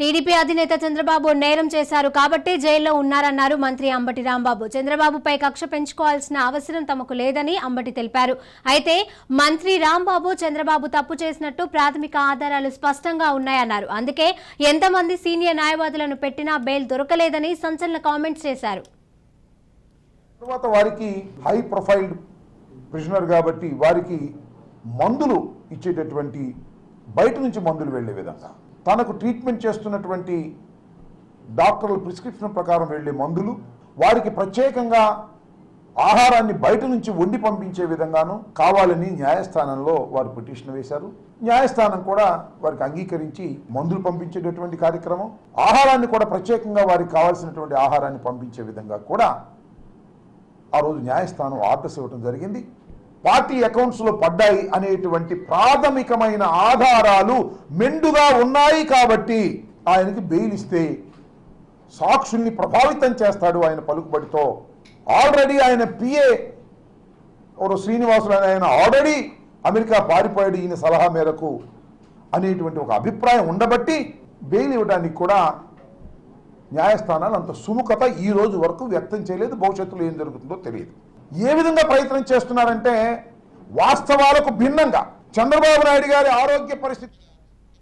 TDP అధినేత చంద్రబాబు నేరం చేశారు కాబట్టి జైల్లో ఉన్నారన్నారు మంత్రి అంబటి రాంబాబు. చంద్రబాబుపై కక్ష పెంచుకోవాల్సిన అవసరం తమకు లేదని అంబటి తెలిపారు. అయితే మంత్రి రాంబాబు చంద్రబాబు తప్పు చేసినట్టు ప్రాథమిక ఆధారాలు స్పష్టంగా ఉన్నాయన్నారు. అందుకే ఎంతమంది సీనియర్ న్యాయవాదులను పెట్టినా బెయిల్ దొరకలేదని సంచలన కామెంట్స్ చేశారు. తర్వాత వారికి హై ప్రొఫైల్డ్ ప్రిజనర్ కాబట్టి వారికి మందులు ఇచ్చేటటువంటి బయట నుంచి మందులు వెళ్ళే విధంగా తనకు ట్రీట్మెంట్ చేస్తున్నటువంటి డాక్టర్ల ప్రిస్క్రిప్షన్ ప్రకారం వెళ్ళే మందులు వారికి ప్రత్యేకంగా ఆహారాన్ని బయట నుంచి వండి పంపించే విధంగాను కావాలని న్యాయస్థానంలో వారు పిటిషన్ వేశారు. న్యాయస్థానం కూడా వారికి అంగీకరించి మందులు పంపించేటటువంటి కార్యక్రమం ఆహారాన్ని కూడా ప్రత్యేకంగా వారికి కావాల్సినటువంటి ఆహారాన్ని పంపించే విధంగా కూడా ఆ రోజు న్యాయస్థానం ఆర్డర్స్ ఇవ్వడం జరిగింది. పార్టీ అకౌంట్స్లో పడ్డాయి అనేటువంటి ప్రాథమికమైన ఆధారాలు మెండుగా ఉన్నాయి కాబట్టి ఆయనకి బెయిల్ ఇస్తే సాక్షుల్ని ప్రభావితం చేస్తాడు ఆయన పలుకుబడితో. ఆల్రెడీ ఆయన పిఏ ఎవరు శ్రీనివాసులు అనే ఆయన ఆల్రెడీ అమెరికా పారిపోయాడు ఈయన సలహా మేరకు అనేటువంటి ఒక అభిప్రాయం ఉండబట్టి బెయిల్ ఇవ్వడానికి కూడా న్యాయస్థానాలు అంత సుముఖత ఈ రోజు వరకు వ్యక్తం చేయలేదు. భవిష్యత్తులో ఏం జరుగుతుందో తెలియదు. ఏ విధంగా ప్రయత్నం చేస్తున్నారంటే వాస్తవాలకు భిన్నంగా చంద్రబాబు నాయుడు గారి ఆరోగ్య పరిస్థితి